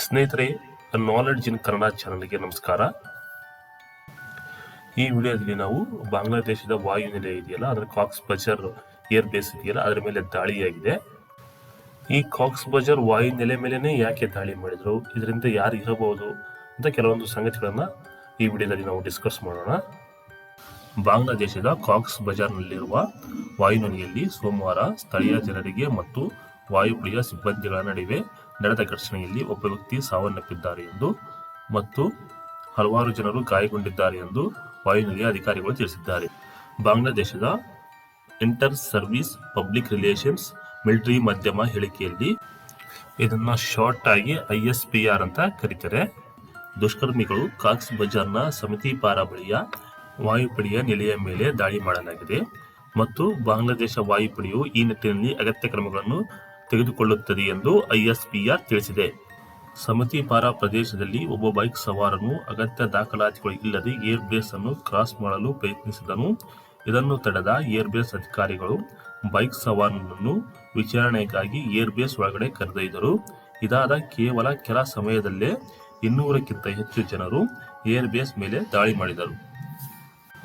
ಸ್ನೇಹಿತರೆ ನಾಲೆಡ್ಜ್ ಇನ್ ಕನ್ನಡ ಚಾನಲ್ಗೆ ನಮಸ್ಕಾರ. ಈ ವಿಡಿಯೋದಲ್ಲಿ ನಾವು ಬಾಂಗ್ಲಾದೇಶದ ವಾಯುನೆಲೆ ಇದೆಯಲ್ಲ, ಅದರ ಕಾಕ್ಸ್ ಬಜರ್ ಏರ್ ಬೇಸ್ ಇದೆಯಲ್ಲ, ಅದರ ಮೇಲೆ ದಾಳಿಯಾಗಿದೆ ಈ ಕಾಕ್ಸ್ ಬಜರ್ ವಾಯುನೆಲೆ ಮೇಲೇ ಯಾಕೆ ದಾಳಿ ಮಾಡಿದ್ರು, ಇದರಿಂದ ಯಾರು ಇರಬಹುದು ಅಂತ ಕೆಲವೊಂದು ಸಂಗತಿಗಳನ್ನು ಈ ವಿಡಿಯೋದಲ್ಲಿ ನಾವು ಡಿಸ್ಕಸ್ ಮಾಡೋಣ. ಬಾಂಗ್ಲಾದೇಶದ ಕಾಕ್ಸ್ ಬಜಾರ್ನಲ್ಲಿರುವ ವಾಯುನೆಲೆಯಲ್ಲಿ ಸೋಮವಾರ ಸ್ಥಳೀಯ ಜನರಿಗೆ ಮತ್ತು ವಾಯುಪಡೆಯ ಸಿಬ್ಬಂದಿಗಳ ನಡುವೆ ನಡೆದ ಘರ್ಷಣೆಯಲ್ಲಿ ಒಬ್ಬ ವ್ಯಕ್ತಿ ಸಾವನ್ನಪ್ಪಿದ್ದಾರೆ ಎಂದು ಮತ್ತು ಹಲವಾರು ಜನರು ಗಾಯಗೊಂಡಿದ್ದಾರೆ ಎಂದು ವಾಯುನೆಲೆಯ ಅಧಿಕಾರಿಗಳು ತಿಳಿಸಿದ್ದಾರೆ. ಬಾಂಗ್ಲಾದೇಶದ inter service public relations military ಮಾಧ್ಯಮ ಹೇಳಿಕೆಯಲ್ಲಿ ಇದನ್ನ ಶಾರ್ಟ್ ಆಗಿ ಐ ಅಂತ ಕರೀತಾರೆ. ದುಷ್ಕರ್ಮಿಗಳು ಕಾಕ್ಸ್ ಬಜಾರ್ನ ಸಮಿತಿ ಬಳಿಯ ವಾಯುಪಡೆಯ ನೆಲೆಯ ಮೇಲೆ ದಾಳಿ ಮಾಡಲಾಗಿದೆ ಮತ್ತು ಬಾಂಗ್ಲಾದೇಶ ವಾಯುಪಡೆಯು ಈ ನಿಟ್ಟಿನಲ್ಲಿ ಅಗತ್ಯ ಕ್ರಮಗಳನ್ನು ತೆಗೆದುಕೊಳ್ಳುತ್ತದೆ ಎಂದು ಐಎಸ್ಪಿಆರ್ ತಿಳಿಸಿದೆ. ಸಮತಿಪಾರ ಪ್ರದೇಶದಲ್ಲಿ ಒಬ್ಬ ಬೈಕ್ ಸವಾರನು ಅಗತ್ಯ ದಾಖಲಾತಿಗಳು ಇಲ್ಲದೆ ಏರ್ ಬೇಸ್ ಅನ್ನು ಕ್ರಾಸ್ ಮಾಡಲು ಪ್ರಯತ್ನಿಸಿದನು. ಇದನ್ನು ತಡೆದ ಏರ್ ಬೇಸ್ ಅಧಿಕಾರಿಗಳು ಬೈಕ್ ಸವಾರನನ್ನು ವಿಚಾರಣೆಗಾಗಿ ಏರ್ ಬೇಸ್ ಒಳಗಡೆ ಕರೆದೊಯ್ದರು. ಇದಾದ ಕೇವಲ ಕೆಲ ಸಮಯದಲ್ಲೇ ಇನ್ನೂರಕ್ಕಿಂತ ಹೆಚ್ಚು ಜನರು ಏರ್ ಬೇಸ್ ಮೇಲೆ ದಾಳಿ ಮಾಡಿದರು.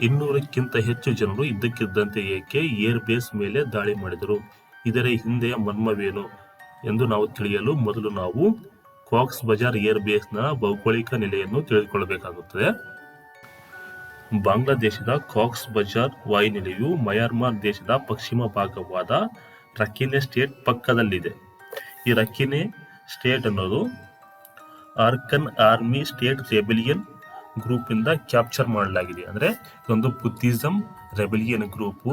ಇನ್ನೂರಕ್ಕಿಂತ ಹೆಚ್ಚು ಜನರು ಇದ್ದಕ್ಕಿದ್ದಂತೆ ಏಕೆ ಏರ್ ಬೇಸ್ ಮೇಲೆ ದಾಳಿ ಮಾಡಿದರು? ಇದರ ಹಿಂದೆಯ ಮರ್ಮವೇನು ಎಂದು ನಾವು ತಿಳಿಯಲು ಮೊದಲು ನಾವು ಕಾಕ್ಸ್ ಬಜಾರ್ ಏರ್ ಬೇಸ್ನ ಭೌಗೋಳಿಕ ನೆಲೆಯನ್ನು ತಿಳಿದುಕೊಳ್ಳಬೇಕಾಗುತ್ತದೆ. ಬಾಂಗ್ಲಾದೇಶದ ಕಾಕ್ಸ್ ಬಜಾರ್ ವಾಯುನೆಲೆಯು ಮಯಾನ್ಮಾರ್ ದೇಶದ ಪಶ್ಚಿಮ ಭಾಗವಾದ ರಕ್ಕಿನೆ ಸ್ಟೇಟ್ ಪಕ್ಕದಲ್ಲಿದೆ. ಈ ರಕ್ಕಿನೆ ಸ್ಟೇಟ್ ಅನ್ನೋದು Arakan army state rebellion group ಇಂದ ಕ್ಯಾಪ್ಚರ್ ಮಾಡಲಾಗಿದೆ. ಅಂದ್ರೆ ಇದೊಂದು ಬುದ್ಧಿಸಂ ರೆಬಿಲಿಯನ್ ಗ್ರೂಪ್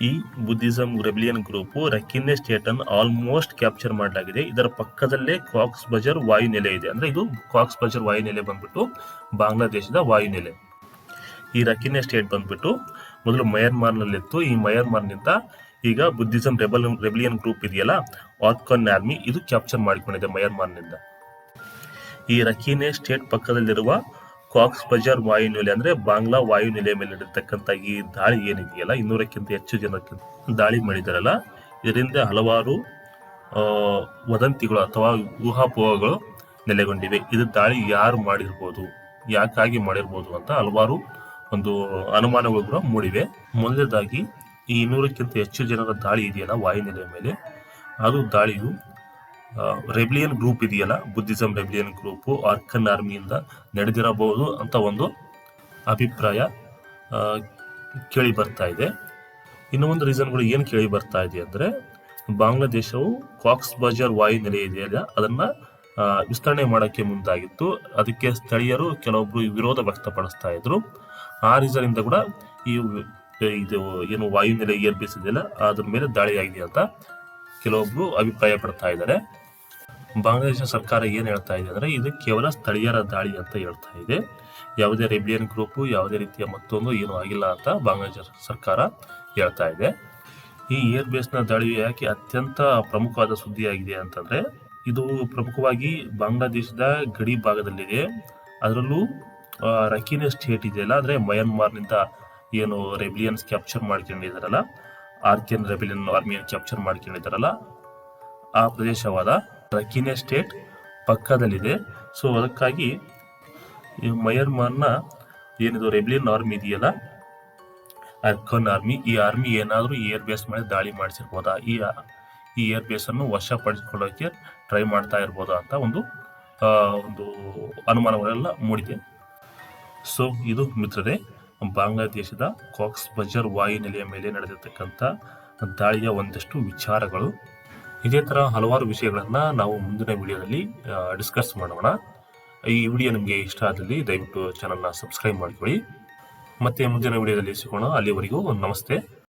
ಈ Buddhism rebellion group Rakhine state ಅನ್ನು ಆಲ್ಮೋಸ್ಟ್ ಕ್ಯಾಪ್ಚರ್ ಮಾಡಲಾಗಿದೆ. ಇದರ ಪಕ್ಕದಲ್ಲೇ ಕಾಕ್ಸ್ ಬಜಾರ್ ವಾಯುನೆಲೆ ಇದೆ. ಅಂದ್ರೆ ಇದು ಕಾಕ್ಸ್ ಬಜಾರ್ ವಾಯುನೆಲೆ ಬಂದ್ಬಿಟ್ಟು ಬಾಂಗ್ಲಾದೇಶದ ವಾಯುನೆಲೆ. ಈ ರಕ್ಕಿನೆ ಸ್ಟೇಟ್ ಬಂದ್ಬಿಟ್ಟು ಮೊದಲು ಮಯನ್ಮಾರ್ನಲ್ಲಿತ್ತು ಈ ಮಯರ್ಮಾರ್ನಿಂದ ಈಗ ಬುದ್ಧಿಸಂ ರೆಬಲ್ ರೆಬಿಲಿಯನ್ ಗ್ರೂಪ್ ಇದೆಯಲ್ಲ ಆತ್ಕನ್ ಆರ್ಮಿ ಇದು ಕ್ಯಾಪ್ಚರ್ ಮಾಡಿಕೊಂಡಿದೆ ಮಯರ್ಮಾರ್ನಿಂದ ಈ ರಖೀನೆ ಸ್ಟೇಟ್ ಪಕ್ಕದಲ್ಲಿರುವ ಕಾಕ್ಸ್ ಬಜಾರ್ ವಾಯುನೆಲೆ ಅಂದ್ರೆ ಬಾಂಗ್ಲಾ ವಾಯುನೆಲೆ ಮೇಲೆ ನಡೆತಕ್ಕಂತ ಈ ದಾಳಿ ಏನಿದೆಯಲ್ಲ, ಇನ್ನೂರಕ್ಕಿಂತ ಹೆಚ್ಚು ಜನಕ್ಕೆ ದಾಳಿ ಮಾಡಿದಾರಲ್ಲ. ಇದರಿಂದ ಹಲವಾರು ವದಂತಿಗಳು ಅಥವಾ ಊಹಾಪೋಹಗಳು ನೆಲೆಗೊಂಡಿವೆ. ಇದು ದಾಳಿ ಯಾರು ಮಾಡಿರ್ಬೋದು, ಯಾಕಾಗಿ ಮಾಡಿರ್ಬೋದು ಅಂತ ಹಲವಾರು ಒಂದು ಅನುಮಾನಗಳು ಕೂಡ ಮೂಡಿವೆ. ಮೊದಲನೇದಾಗಿ, ಈ ಇನ್ನೂರಕ್ಕಿಂತ ಹೆಚ್ಚು ಜನರ ದಾಳಿ ಇದೆಯಲ್ಲ ವಾಯುನೆಲೆಯ ಮೇಲೆ. ಅದು ದಾಳಿಯು ರೆಬ್ಲಿಯನ್ ಗ್ರೂಪ್ ಇದೆಯಲ್ಲ, ಬುದ್ಧಿಸಂ ರೆಬ್ಲಿಯನ್ ಗ್ರೂಪ್, ಆರ್ಕನ್ ಆರ್ಮಿಯಿಂದ ನಡೆದಿರಬಹುದು ಅಂತ ಒಂದು ಅಭಿಪ್ರಾಯ ಕೇಳಿ ಬರ್ತಾ ಇದೆ. ಇನ್ನೂ ಒಂದು ರೀಸನ್ಗಳು ಏನು ಕೇಳಿ ಬರ್ತಾ ಇದೆ ಅಂದರೆ, ಬಾಂಗ್ಲಾದೇಶವು ಕಾಕ್ಸ್ ಬಜಾರ್ ವಾಯುನೆಲೆ ಇದೆಯಲ್ಲ ಅದನ್ನ ವಿಸ್ತರಣೆ ಮಾಡೋಕ್ಕೆ ಮುಂದಾಗಿತ್ತು. ಅದಕ್ಕೆ ಸ್ಥಳೀಯರು ಕೆಲವೊಬ್ಬರು ವಿರೋಧ ವ್ಯಕ್ತಪಡಿಸ್ತಾ ಇದ್ರು. ಆ ರೀಸನಿಂದ ಕೂಡ ಈ ಇದು ಏನು ವಾಯುನೆಲೆ ನೆಲೆ ಬೇಸ್ ಇದೆಯಲ್ಲ, ಅದ್ರ ಮೇಲೆ ದಾಳಿ ಆಗಿದೆ ಅಂತ ಕೆಲವೊಬ್ರು ಅಭಿಪ್ರಾಯ ಪಡ್ತಾ ಇದ್ದಾರೆ. ಬಾಂಗ್ಲಾದೇಶ ಸರ್ಕಾರ ಏನು ಹೇಳ್ತಾ ಇದೆ ಅಂದರೆ ಇದು ಕೇವಲ ಸ್ಥಳೀಯರ ದಾಳಿ ಅಂತ ಹೇಳ್ತಾ ಇದೆ. ಯಾವುದೇ ರೆಬಿಲಿಯನ್ ಗ್ರೂಪು ಯಾವುದೇ ರೀತಿಯ ಮತ್ತೊಂದು ಏನು ಆಗಿಲ್ಲ ಅಂತ ಬಾಂಗ್ಲಾದೇಶ ಸರ್ಕಾರ ಹೇಳ್ತಾ ಇದೆ. ಈ ಏರ್ ಬೇಸ್ನ ದಾಳಿ ಯಾಕೆ ಅತ್ಯಂತ ಪ್ರಮುಖವಾದ ಸುದ್ದಿಯಾಗಿದೆ ಅಂತಂದರೆ ಇದು ಪ್ರಮುಖವಾಗಿ ಬಾಂಗ್ಲಾದೇಶದ ಗಡಿ ಭಾಗದಲ್ಲಿದೆ. ಅದರಲ್ಲೂ ಆ, ರಖೀನೆ ಸ್ಟೇಟ್ ಇದೆಯಲ್ಲ ಅಂದರೆ ಮಯನ್ಮಾರ್ನಿಂದ ಏನು ರೆಬಿಲಿಯನ್ಸ್ ಕ್ಯಾಪ್ಚರ್ ಮಾಡ್ಕೊಂಡಿದ್ದಾರಲ್ಲ ಆರ್ಕಿಯನ್ ರೆಬಿಲಿಯನ್ ಆರ್ಮಿಯನ್ನು ಕ್ಯಾಪ್ಚರ್ ಮಾಡ್ಕೊಂಡಿದ್ದಾರಲ್ಲ ಆ ಪ್ರದೇಶವಾದ ರಖೀನೆ ಸ್ಟೇಟ್ ಪಕ್ಕದಲ್ಲಿದೆ. ಸೊ ಅದಕ್ಕಾಗಿ ಈ ಮಯನ್ಮಾರ್ನ ಏನಿದು, ರೆಬ್ಲಿಯನ್ ಆರ್ಮಿ ಇದೆಯಲ್ಲ? ಅರ್ಕನ್ ಆರ್ಮಿ ಈ ಆರ್ಮಿ ಏನಾದರೂ ಏರ್ ಬೇಸ್ ಮೇಲೆ ದಾಳಿ ಮಾಡಿಸಿರ್ಬೋದಾ? ಈ ಈ ಏರ್ ಬೇಸನ್ನು ಅನ್ನು ವಶಪಡಿಸಿಕೊಳ್ಳೋಕೆ ಟ್ರೈ ಮಾಡ್ತಾ ಇರ್ಬೋದಾ ಅಂತ ಒಂದು ಒಂದು ಅನುಮಾನಗಳೆಲ್ಲ ಮೂಡಿದೆ. ಸೊ ಇದು ಮಿತ್ರರೇ, ಬಾಂಗ್ಲಾದೇಶದ ಕಾಕ್ಸ್ ಬಜರ್ ವಾಯುನೆಲೆಯ ಮೇಲೆ ನಡೆದಿರ್ತಕ್ಕಂಥ ದಾಳಿಯ ಒಂದಷ್ಟು ವಿಚಾರಗಳು. ಇದೇ ತರ ಹಲವಾರು ವಿಷಯಗಳನ್ನ ನಾವು ಮುಂದಿನ ವಿಡಿಯೋದಲ್ಲಿ ಡಿಸ್ಕಸ್ ಮಾಡೋಣ. ಈ ವಿಡಿಯೋ ನಿಮಗೆ ಇಷ್ಟ ಆದಲ್ಲಿ ದಯವಿಟ್ಟು ಚಾನಲ್ನ ಸಬ್ಸ್ಕ್ರೈಬ್ ಮಾಡ್ಕೊಳ್ಳಿ. ಮತ್ತೆ ಮುಂದಿನ ವಿಡಿಯೋದಲ್ಲಿ ಸಿಗೋಣ. ಅಲ್ಲಿವರೆಗೂ ನಮಸ್ತೆ.